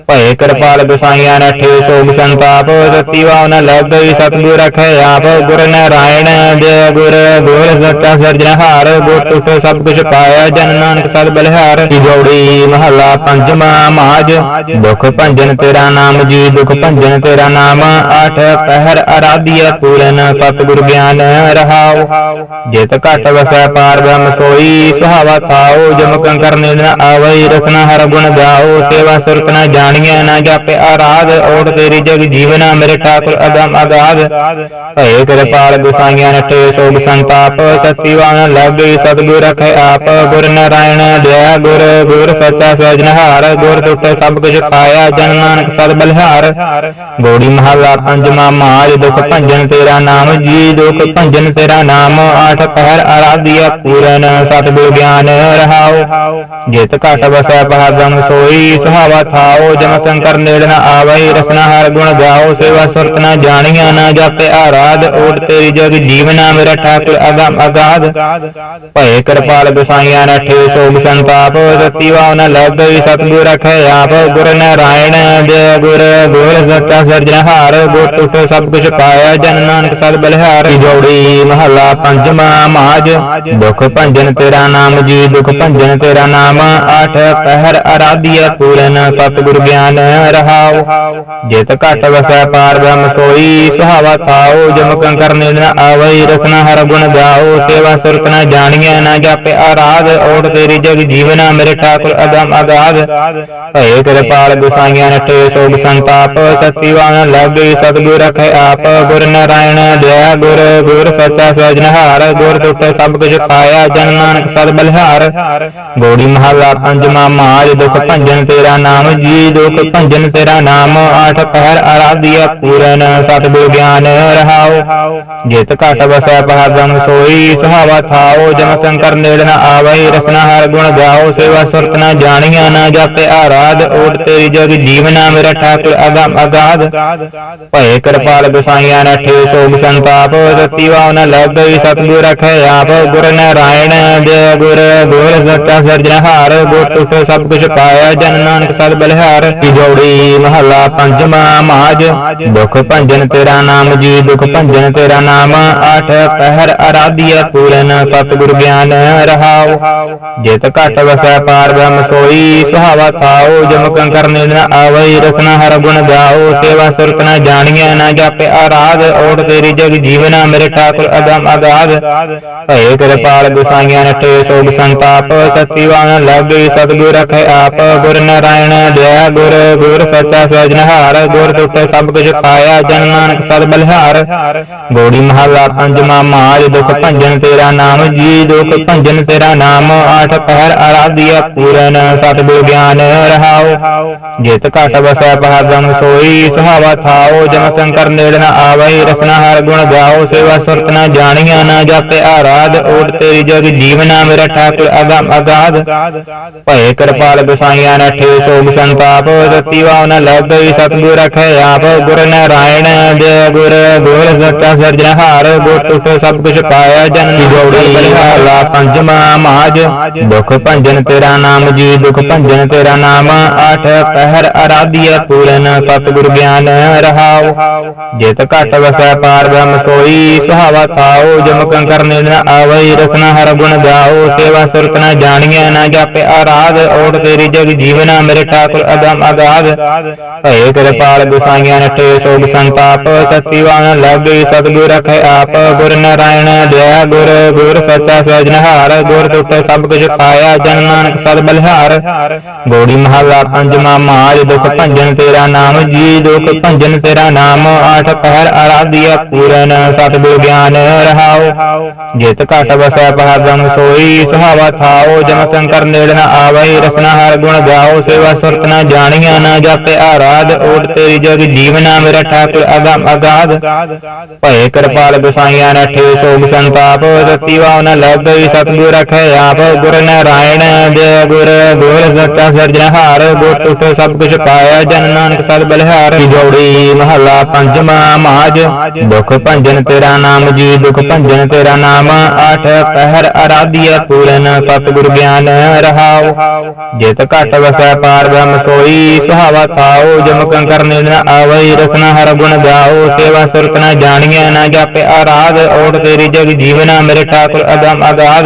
ਭਏ ਕਿਰਪਾਲ ਗਸਾਈਆਂ ਨਠੇ ਸੋਗ ਸੰਤਾਪ ਤਤੀ ਨ ਲੱਗਈ ਸਤਿਗੁਰ ਰਖੈ, ਆਪ ਗੁਰ ਨਾਰਾਇਣ ਜੈ ਗੁਰ ਗੁਰ ਸੱਚਾ ਸਿਰਜਣਹਾਰ ਗੁਰ ਤੁਠ ਸਭ ਕੁਛ ਪਾਇਆ, ਜਨ ਨਾਨਕ ਸਦ ਬਲਿਹਾਰ। ਕੀ ਗੌੜੀ ਮਹੱਲਾ ਮਾਜ ਦੁਖ ਭੰਜਨ ਤੇਰਾ ਨਾਮ ਜੀ, ਦੁਖ ਭੰਜਨ ਤੇਰਾ ਨਾਮ, ਆਠ ਪਹਿਰ ਅਰਾਧਿਆ ਪੂਰਨ, ਸਤਿਗੁਰ ਗਿਆਨ ਰਹਾਉ। ਜਿਤ ਘਟ ਵਸੈ ਪਾਰ ਬ੍ਰਹਮ ਸੋਈ, ਸੁਹਾਵਾ ਥਾਉ, ਜਮ ਕੰਕਰ ਨਿਨ ਆਵਈ ਰਸਨਾ ਹਰ ਗੁਣ ਗਾਓ ਸੇਵਾ ਸੁਰਤ ਨ ਜਾਣੀਐ, ਨ ਜਾਪੇ ਆਰਾਧ, ਓਟ ਤੇਰੀ ਜਗ ਜੀਵਨਾ ਮੇਰੇ ਠਾਕੁਰ ਅਦਮ ਅਗਾਧ। ਭਏ ਕਿਰਪਾਲ ਗੁਸਾਈਆਂ ਨਠੇ, ਸੋਗ ਸੰਤਾਪ ਸਤਿਵਾਨ ਲਾਗੇ ਸਤਿਗੁਰ ਰਖੈ ਆਪ, ਗੁਰ ਨਾਰਾਇਣ ਦਇਆ ਗੁਰ ਗੁਰ ਸੱਚਾ ਸਜਨਹਾਰ ਗੁਰ ਟੁੱਟ ਸਭ ਕੁਛ ਪਾਇਆ, ਜਨ ਨਾਨਕ ਸਦ ਬਲਿਹਾਰ। ਗੋੜੀ ਮਹੱਲਾ ਪੰਜਵਾਂ ਮਾਜ, ਦੁਖ ਭੰਜਨ ਤੇਰਾ ਨਾਮ ਜੀ, ਦੁਖ ਭੰਜਨ ਤੇਰਾ ਨਾਮ, ਆਠ ਪਹਿਰ ਆਰਾਧਿਆ ਪੂਰਨ, ਸਤਿਗੁਰ ਗਿਆਨ ਰਹਾਉ ਜਿਤ ਘਟ ਵਸੈ ਬਹਾਦਮ ਸੋਈ, ਸੁਹਾਵਾ ਥਾਓ, ਜਮ ਕੰਕਰ ਨੇੜ ਨ ਆਵਈ, ਰਸਨਾ ਹਰ ਗੁਣ ਗਾਓ, ਸੇਵਾ ਸੁਰਤ ਨ ਜਾਣੀਆਂ ਨਾ ਜਾਪੇ ਆਰਾਧ, ਓਟ ਤੇਰੀ ਜਗ ਜੀਵਨਾ ਮੇਰਾ ਠਾਕੁਰ ਅਗਮ ਅਗਾਧ। ਭਏ ਕਿਰਪਾਲ ਗੁਸਾਈਆਂ ਨਠੇ ਸੋਗ ਸੰਤਾਪ ਸਤੀ ਵਾਉ ਨ ਲੱਗਈ ਸਤਿਗੁਰ ਰਖੈ ਆਪ। ਗੁਰ ਨਾਰਾਇਣ, ਜੈ ਗੁਰ ਗੁਰ ਸੱਚਾ ਸਿਰਜਣਹਾਰ ਗੁਰ ਟੁੱਟ ਸਭ ਕੁਛ ਪਾਇਆ, ਜਨ ਨਾਨਕ ਸਦ ਬਲਿਹਾਰ। ਜੋੜੀ ਮਹੱਲਾ ਪੰਜਵਾਂ ਮਾਜ ਦੁਖ ਭੰਜਨ ਤੇਰਾ ਨਾਮ ਜੀ, ਦੁਖ ਭੰਜਨ ਤੇਰਾ ਨਾਮ। ਆਠ ਪਹਿਰ ਅਰਾਧਿਆ ਪੂਰਨ ਸਤਿਗੁਰ ਗਿਆਨ ਰਹਾਉ। ਜਿਤ ਘਟ ਵਸੈ ਪਾਰ ਬ੍ਰਹਮ ਸੋਈ ਸੁਹਾਵਾ ਥਾਉ ਜਮ ਕੰਕਰ ਨਿਨ ਆਵਈ, ਰਸਨਾ ਹਰ ਗੁਣ ਗਾਓ, ਸੇਵਾ ਸੁਰਤ ਨ ਜਾਣੀਐ, ਨ ਜਾਪੇ ਆਰਾਧ, ਓਟ ਤੇਰੀ ਜਗ ਜੀਵਨਾ, ਮੇਰੇ ਠਾਕੁਰ ਅਦਮ ਅਗਾਧ। ਭਏ ਕਿਰਪਾਲ ਗੁਸਾਈਆਂ ਨਠੇ, ਸੋਗ ਸੰਤਾਪ ਸਤਿਵਾਨ ਲਾਗੇ, ਸਤਿਗੁਰ ਰਖੈ ਆਪ, ਗੁਰ ਨਾਰਾਇਣ ਦਇਆ ਗੁਰ ਗੁਰ ਸੱਚਾ ਸਜਨਹਾਰ ਗੁਰ ਟੁੱਟ ਸਭ ਕੁਛ ਪਾਇਆ, ਜਨ ਨਾਨਕ ਸਦ ਬਲਿਹਾਰ। ਗੋੜੀ ਮਹੱਲਾ ਪੰਜਵਾਂ ਮਾਜ, ਦੁਖ ਭੰਜਨ ਤੇਰਾ ਨਾਮ ਜੀ, ਦੁਖ ਭੰਜਨ ਤੇਰਾ ਨਾਮ, ਆਠ ਪਹਿਰ ਆਰਾਧਿਆ ਪੂਰਨ ਸਤਿਗੁਰ ਗਿਆਨ ਰਹਾਉ ਜਿਤ ਘਟ ਵਸੈ ਪਹਾਦਮ ਸੋਈ, ਸੁਹਾਵਾ ਥਾਓ। ਜਮ ਕੰਕਰ ਨੇੜ ਨ ਆਵਈ ਰਸਨਾ ਹਰ ਗੁਣ ਗਾਓ। ਸੇਵਾ ਸੁਰਤ ਨ ਜਾਣੀਆਂ, ਨ ਜਾਪੇ ਆਰਾਧ। ਓਟ ਤੇਰੀ ਜਗ ਜੀਵਨਾ ਮੇਰਾ ਠਾਕੁਰ ਅਗਮ ਅਗਾਧ। ਭਏ ਕਿਰਪਾਲ ਗੁਸਾਈਆਂ ਨਠੇ ਸੋਗ ਸੰਤਾਪ। ਸਤੀ ਵਾਉ ਨ ਲੱਗਈ ਸਤਿਗੁਰ ਰਖੈ ਆਪ। ਗੁਰ ਨਾਰਾਇਣ, ਜੈ ਗੁਰ ਗੁਰ ਸੱਚਾ ਸਿਰਜਣਹਾਰ ਗੁਰ ਟੁੱਟ ਸਭ ਕੁਛ ਪਾਇਆ, ਜਨ ਨਾਨਕ ਸਦ ਬਲਿਹਾਰ। ਕੀ ਜੋੜੀ ਮਹੱਲਾ ਪੰਜਵਾਂ ਮਾਜ ਦੁਖ ਭੰਜਨ ਤੇਰਾ ਨਾਮ ਜੀ, ਦੁਖ ਭੰਜਨ ਤੇਰਾ ਨਾਮ। ਆਠ ਪਹਿਰ ਅਰਾਧਿਆ ਪੂਰਨ ਸਤਿਗੁਰ ਗਿਆਨ ਰਹਾਉ। ਜਿਤ ਘਟ ਵਸੈ ਪਾਰ ਬ੍ਰਹਮ ਸੋਈ, ਸੁਹਾਵਾ ਥਾਉ। ਜਮ ਕੰਕਰ ਨਿਨ ਆਵਈ, ਰਸਨਾ ਹਰ ਗੁਣ ਗਾਓ ਸੇਵਾ ਸੁਰਤ ਨ ਜਾਣੀਐ, ਨ ਜਾਪੇ ਆਰਾਧ। ਓਟ ਤੇਰੀ ਜਗ ਜੀਵਨਾ, ਮੇਰੇ ਠਾਕੁਰ ਅਦਮ ਅਗਾਧ। ਭਏ ਕਿਰਪਾਲ ਗੁਸਾਈਆਂ ਨਠੇ, ਸੋਗ ਸੰਤਾਪ। ਸਤਿਵਾਨ ਲਾਗੇ ਸਤਿਗੁਰ ਰਖੈ ਆਪ। ਗੁਰ ਨਾਰਾਇਣ ਦਇਆ ਗੁਰ ਗੁਰ ਸੱਚਾ ਸਜਨਹਾਰ ਗੁਰ ਟੁੱਟ ਸਭ ਕੁਛ ਪਾਇਆ। ਜਨ ਨਾਨਕ ਸਦ ਬਲਿਹਾਰ। ਗੋੜੀ ਮਹੱਲਾ ਪੰਜਵਾਂ ਮਾਜ ਦੁਖ ਭੰਜਨ ਤੇਰਾ ਨਾਮ ਜੀ ਦੁਖ ਭੰਜਨ ਤੇਰਾ ਨਾਮ ਆਠ ਪਹਿਰ ਆਰਾਧਿਆ ਪੂਰਨ ਸਤਿਗੁਰ ਗਿਆਨ ਰਹਾਉ ਜਿਤ ਘਟ ਵਸੈ ਬਹਾਦਮ ਸੋਈ ਸੁਹਾਵਾ ਥਾਓ ਜਮ ਕੰਕਰ ਨੇੜ ਨ ਆਵਈ ਰਸਨਾ ਹਰ ਗੁਣ ਗਾਓ ਸੇਵਾ ਸੁਰਤ ਨ ਜਾਣੀਆਂ ਨ ਜਾਪੇ ਆਰਾਧ ਓਟ ਤੇਰੀ ਜਗ ਜੀਵਨਾ ਮੇਰਾ ਠਾਕੁਰ ਅਗਮ ਅਗਾਧ। ਭਏ ਕਿਰਪਾਲ ਗੁਸਾਈਆਂ ਨਠੇ ਸੋਗ ਸੰਤਾਪ ਸਤੀ ਵਾਉ ਨ ਲੱਗਈ ਸਤਿਗੁਰ ਰਖੈ ਆਪ ਗੁਰ ਨਾਰਾਇਣ ਜੈ ਗੁਰ ਗੁਰ ਸੱਚਾ ਸਿਰਜਣਹਾਰ ਗੁਰ ਟੁੱਟ ਸਭ ਕੁਛ ਪਾਇਆ ਜਨ ਜੋੜੀ ਬਲਿਹਾਲਾ ਪੰਜਵਾਂ ਮਾਜ ਦੁਖ ਭੰਜਨ ਤੇਰਾ ਨਾਮ ਜੀ, ਦੁਖ ਭੰਜਨ ਤੇਰਾ ਨਾਮ, ਆਠ ਪਹਿਰ ਅਰਾਧਿਆ ਪੂਰਨ, ਸਤਿਗੁਰ ਗਿਆਨ ਰਹਾਉ। ਜਿਤ ਘਟ ਵਸੈ ਪਾਰ ਬ੍ਰਹਮ ਸੋਈ, ਸੁਹਾਵਾ ਥਾਉ, ਜਮ ਕੰਕਰ ਨਿਨ ਆਵਈ, ਰਸਨਾ ਹਰ ਗੁਣ ਗਾਓ ਸੇਵਾ ਸੁਰਤ ਨ ਜਾਣੀਐ, ਨ ਜਾਪੇ ਆਰਾਧ, ਓਟ ਤੇਰੀ ਜਗ ਜੀਵਨਾ ਮੇਰੇ ਠਾਕੁਰ ਅਦਮ ਅਗਾਧ। ਭਏ ਕਿਰਪਾਲ, ਗੁਸਾਈਆਂ ਨਠੇ, ਸੋਗ ਸੰਤਾਪ ਸਤਿਵਾਨ ਲਾਗੇ ਸਤਿਗੁਰ ਰਖੈ ਆਪ, ਗੁਰ ਨਾਰਾਇਣ ਦਇਆ ਗੁਰ ਗੁਰ ਸੱਚਾ ਸਜਨਹਾਰ ਗੁਰ ਟੁੱਟ ਸਭ ਕੁਛ ਪਾਇਆ, ਜਨ ਨਾਨਕ ਸਦ ਬਲਿਹਾਰ। ਗੋੜੀ ਮਹੱਲਾ ਪੰਜਵਾਂ ਮਾਜ, ਦੁਖ ਭੰਜਨ ਤੇਰਾ ਨਾਮ ਜੀ, ਦੁਖ ਭੰਜਨ ਤੇਰਾ ਨਾਮ, ਆਠ ਪਹਿਰ ਆਰਾਧਿਆ ਪੂਰਨ, ਸਤਿਗੁਰ ਗਿਆਨ ਰਹਾਓ। ਜਿਤ ਘਟ ਵਸੈ ਬਹਾਦਮ ਸੋਈ, ਸੁਹਾਵਾ ਥਾਓ ਜਮ ਕੰਕਰ ਨੇੜ ਨ ਆਵਈ ਰਸਨਾ ਹਰ ਗੁਣ ਗਾਓ, ਸੇਵਾ ਸੁਰਤ ਨ ਜਾਣੀਆਂ, ਨ ਜਾਪੇ ਆਰਾਧ, ਓਟ ਤੇਰੀ ਜਗ ਜੀਵਨਾ ਮੇਰਾ ਠਾਕੁਰ ਅਗਮ ਅਗਾਧ। ਭਏ ਕਿਰਪਾਲ ਗੁਸਾਈਆਂ ਨਠੇ ਸੋਗ ਸੰਤਾਪ ਸਤੀ ਨ ਲੱਗਈ ਸਤਿਗੁਰ ਰਖੈ ਆਪ, ਗੁਰ ਨਾਰਾਇਣ ਜੈ ਗੁਰ ਗੁਰ ਸੱਚਾ ਸਿਰਜਣਹਾਰ ਗੁਰ ਟੁੱਟ ਸਭ ਕੁਛ ਪਾਇਆ, ਜਨ ਨਾਨਕ ਸਦ ਬਲਿਹਾਰ। ਜੋੜੀ ਮਹੱਲਾ ਪੰਜਵਾਂ ਮਾਜ ਦੁਖ ਭੰਜਨ ਤੇਰਾ ਨਾਮ ਜੀ, ਦੁਖ ਭੰਜਨ ਤੇਰਾ ਨਾਮ, ਆਠ ਪਹਿਰ ਅਰਾਧਿਆ ਪੂਰਨ ਸਤਿਗੁਰ ਗਿਆਨ ਰਹਾਉ। ਜਿਤ ਘਟ ਵਸੈ ਪਾਰ ਬ੍ਰਹਮ ਸੋਈ, ਸੁਹਾਵਾ ਥਾਉ, ਜਮ ਕੰਕਰ ਨਿਨ ਆਵਈ ਰਸਨਾ ਹਰ ਗੁਣ ਗਾਓ, ਸੇਵਾ ਸੁਰਤ ਨਾ ਜਾਣੀਐ, ਨਾ ਜਾਪੇ ਆਰਾਧ, ਓਟ ਤੇਰੀ ਜਗ ਜੀਵਨਾ, ਮੇਰੇ ਠਾਕੁਰ ਅਗਮ ਅਗਾਧ।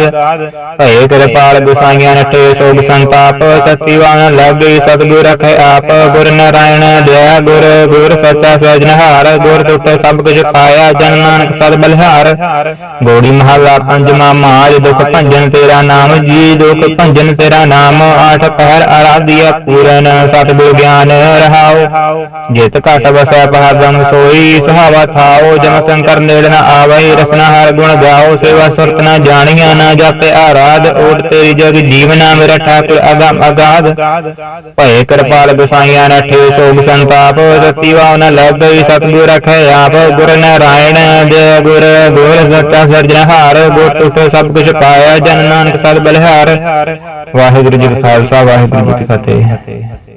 ਭਏ ਕਿਰਪਾਲ ਗੁਸਾਈਆਂ ਨਟੇ ਸੋਗ ਸੰਤਾਪ ਸਤਿਵਾਨ ਲੱਗੇ, ਸਤਿਗੁਰ ਰਖੇ ਆਪ, ਗੁਰ ਨਾਰਾਇਣ ਦਇਆ ਗੁਰ ਗੁਰ ਸੱਚਾ ਸਜਨਹਾਰ ਗੁਰ ਟੁੱਟ ਸਭ ਕੁਝ ਪਾਇਆ, ਜਨ ਨਾਨਕ ਸਦ ਬਲਿਹਾਰ। ਗੋੜੀ ਮਹੱਲਾ ਪੰਜਵਾਂ ਮਾਜ, ਦੁਖ ਭੰਜਨ ਤੇਰਾ ਨਾਮ ਜੀ, ਦੁਖ ਭੰਜਨ ਤੇਰਾ ਨਾਮ, ਆਠ ਪਹਿਰ ਆਰਾਧਿਆ ਪੂਰਨ, ਸਤਿਗੁਰ ਗਿਆਨ ਰਹਾਓ। ਜਿਤ ਘਟ ਵਸੈ ਪਹਰਦਮ ਸੋਈ, ਸੁਹਾਵਾ ਥਾਓ ਜਮ ਕੰਕਰ ਨੇੜ ਨ ਆਵਈ ਰਸਨਾ ਹਰ ਗੁਣ ਗਾਓ, ਸੇਵਾ ਸੁਰਤ ਨ ਜਾਣੀਆਂ, ਨਾ ਜਾਪੇ ਆਰਾਧ, ਓਟ ਤੇਰੀ ਜਗ ਜੀਵਨਾ ਮੇਰਾ ਠਾਕੁਰ, ਅਗਮ ਅਗਾਧ। ਭਏ ਕਿਰਪਾਲ ਗੁਸਾਈਆਂ ਨਠੇ ਸੋਗ ਸੰਤਾਪ, ਰਤੀ ਵਾਉ ਨ ਲੱਭਈ ਸਤਿਗੁਰ ਰਖੈ ਆਪ, ਗੁਰ ਨਾਰਾਇਣ, ਜੈ ਗੁਰ ਗੁਰ ਸੱਚਾ ਸਿਰਜਣਹਾਰ ਗੁਰ ਟੁੱਟ ਸਭ ਕੁਝ ਪਾਇਆ, ਜਨ ਨਾਨਕ ਸਦ ਬਲਿਹਾਰ। ਵਾਹਿਗੁਰੂ ਜੀ ਕਾ ਖਾਲਸਾ, ਵਾਹਿਗੁਰੂ ਜੀ ਕੀ ਫਤਿਹ।